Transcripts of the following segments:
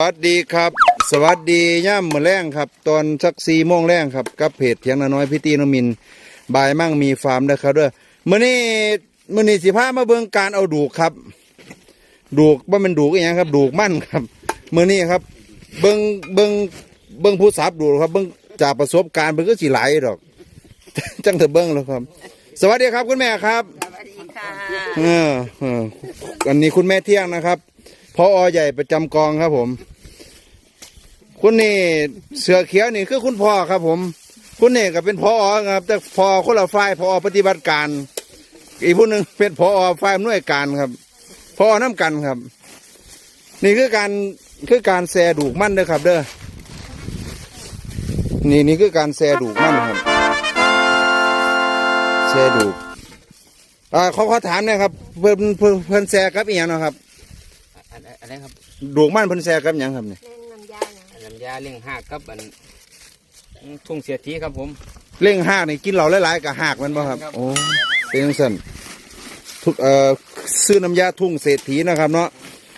สวัสดีครับ สวัสดีย่ามมื้อแรงครับ ตอนสักสี่โมงแรงครับกับเพจเถียงนาน้อยพี่ตีนมินบายมั่งมีฟาร์มเด้อครับเด้อมื้อนี้มื้อนี้สิพามาเบิ่งการเอาดูกครับ ดูกว่ามันดูกอีหยังครับ ดูกมั่นครับมื้อนี้ครับ เบิ่งเบิ่งเบิ่งผู้สับดูครับ เบิ่งจากประสบการณ์เบิ่งก็สิหลายดอก จังเถอะเบิ่งแล้วครับ สวัสดีครับคุณแม่ครับสวัสดีค่ะเออเอออันนี้คุณแม่เที่ยงนะครับ พออใหญ่ประจำกองครับผม คุณนี่เสือเขียวนี่คือคุณพ่อครับ ผม คุณนี่ก็เป็นพอครับ แต่พอคนละฝ่ายพอปฏิบัติการ อีกผู้หนึ่งเป็นพอฝ่ายนวยการครับพอน้ำกันครับ นี่คือการคือการแซดูกมั่นเด้อครับ เด้อนี่นี่คือการแซดูกมั่นครับแซดูกอ่าเขาเขาถามเนี่ยครับ เพิ่นเพิ่นเพิ่นแซกับอีหยังเนาะครับ อันอันอันนี้ครับดวงมันเพิ่นแซกับหยังครับเนี่ยเล่นน้ำยาเนี่ยอันน้ำยาเลี้ยงหากครับอันทุ่งเสียทีครับผมเร่งหากนี่กินเหล่าหลายๆกับหากมันบ่ครับครับโอ้เป็นจังซั่นทุกเอ่อซื้อน้ำยาทุ่งเศรษฐีนะครับ เนาะ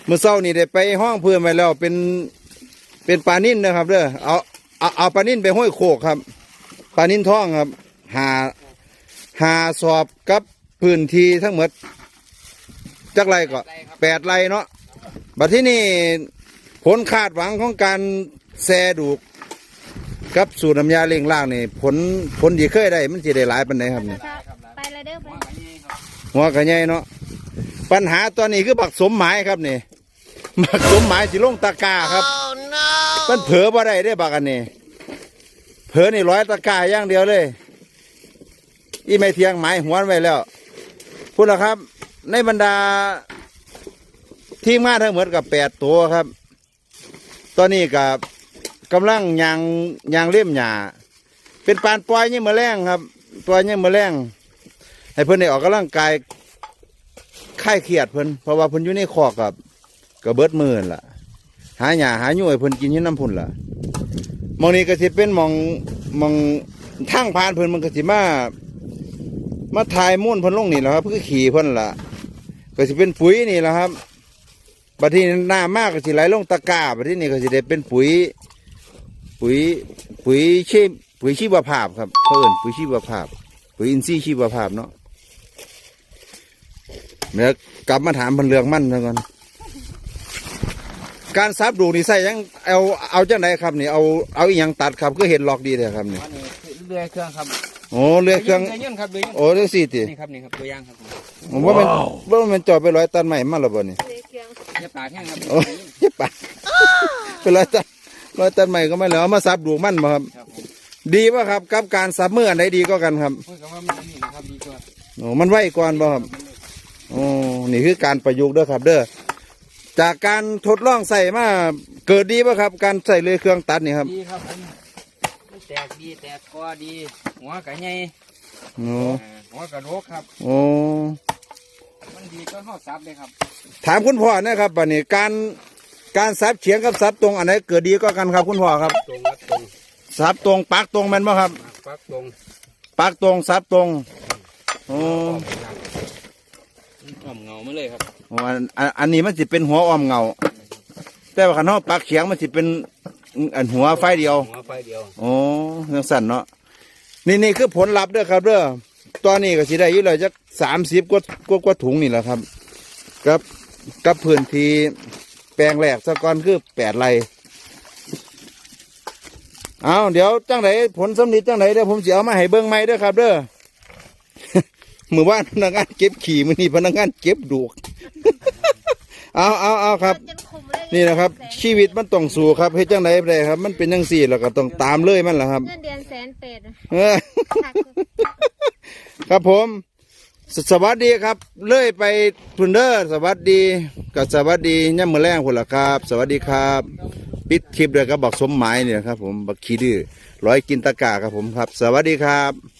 เมื่อเช้านี่ได้ไปห้องเพื่อนไว้แล้วเป็นเป็นปลานิ่นนะครับเด้อเอาเอาเอาปลานิ่นไปห้อยโคกครับปลานิ่นท้องครับหาหาสอบกับพื้นที่ทั้งหมดจักไรก็แปดไร่เนาะ บัดที่นี่ผลคาดหวังของการแซดูกกับสูตรน้ำยาเล่งล่างนี่ผลผลดีเคยได้มันสิได้หลายปันไหนครับนี่ไปเลยเด้อไปหัวกระไงเนาะปัญหาตอนนี้คือบักสมหมายครับนี่บักสมหมายสิลงตะกร้าครับมันเผลอบ่ได้ได้อบักอันนี้เผลอนี่ร้อยตะกร้าอย่างเดียวเลยอีไม่เทียงหมายหัวนไว้แล้วพูดแล้วครับ ในบรรดา ทีมงานทั้งหมดกับแปดตัวครับ ตอนนี้กับกำลังยางยางเล่มหญ้าเป็นปานปล่อยเนี่ยมือแรงครับปล่อยเนี่ยมือแรงให้เพิ่นได้ออกกำลังกายค่ายเครียดเพิ่นเพราะว่าเพิ่นอยู่ในคอกกับกับเบิดมื่นล่ะ หาหญ้าหาหน่วยเพิ่นกินอยู่น้ำพุ่นล่ะมองนี้ก็สิเป็นมองมองทางผ่านเพิ่นมันก็สิมามาถ่ายมุ่นเพิ่นลงนี่แหละครับเพื่อขี่เพิ่นล่ะก็สิเป็นปุ๋ยนี่แหละครับ บัดที่หน้ามากก็สิไหลลงตะกร้าบัดที่นี่ก็สิได้เป็นปุ๋ย ปุ๋ยปุ๋ยชีปุ๋ยชีวภาพครับเขาเอิ้นปุ๋ยชีวภาพ ปุ๋ยอินทรีย์ชีวภาพเนาะเดี๋ยวกลับมาถามพันเรืองมั่นซะก่อน การซับดูกนี่ใส่ยังเอาเอาจังไดครับนี่เอาเอาอีหยังตัดครับก็เห็นหลอกดีเลยครับนี่อันนี้เรือเครื่องครับโอ้เลือกเครื่องเรือยื่นครับเรือยื่นโอ้เลือกสี่ตินี่ครับนี่ครับตัวอย่างครับผมผมว่ามันว่ามันจอดไปร้อยตันใหม่มาแล้วบ่นี่ ปากแห้งครับโอ้ยเจ็บปากเป็นร้อยตันร้อยตันใหม่ก็ไม่เหลือเอามาซับดูมั่นมาครับครับผมดีป่ะครับกับการซับมืออันไหนดีก็กันครับพูดกับว่ามันนี่นะครับดีกว่าโอ้มันไวก่อนบ่ครับโอ้นี่คือการประยุกต์เด้อครับ เด้อจากการทดลองใส่มาเกิดดีป่ะครับ การใส่เลยเครื่องตัดนี่ครับดีครับผมมันแตกดีแตกคอดี หัวกระไงโอ้หัวกระโดกครับ โอ้ มันดีก็หอดซับเลยครับถามคุณพ่อนะครับบัดนี้การการซับเฉียงกับซับตรงอันไหนเกิดดีก็กันครับคุณพ่อครับตรงครับตรงซับตรงปักตรงแมันบ่ครับปักตรงปักตรงซับตรงโอ้หอมเงามาเลยครับโอ้อันอันอันนี้มันสิเป็นหัวอ้อมเงา แต่ว่าขันเฮาปักเฉียงมันสิเป็นอันหัวไฟเดียวหัวไฟเดียว โอ้ยังสั่นเนาะนี่นี่คือผลลัพธ์เด้อครับเด้อ ตอนนี้ก็สิได้อยู่เลยจักสามสิบกว่ากว่ากว่าถุงนี่แหละครับกับกับพื้นที่แปลงแหลกสะก่อนคือแปดไร่เอาเดี๋ยวจังไหนผลสำลิดจังไหนเดี๋ยวผมสิเอามาให้เบิ้งใหม่เด้อครับ เด้อมือว่านพนักงานเก็บขี่มือนี่พนักงานเก็บดูกเอาเอาเอาครับจนคุมเลยนี่นะครับ ชีวิตมันต้องสู้ครับเฮ็ดจังไดบ่ได้ครับ มันเป็นจังซี่แล้วก็ต้องตามเลยมันล่ะครับเงินเดือนแสนเป็ดเออหัก ครับผมสสวัสดีครับ เลื่อยไปพุนเดอร์สวัสดีกับสวัสดีย่ำมือแรงคนละครับ สวัสดีครับ ปิดคลิปเลยครับบอกสมหมายเนี่ยครับผมบักขี้ดื้อร้อยกินตะกาครับผมครับ สวัสดีครับ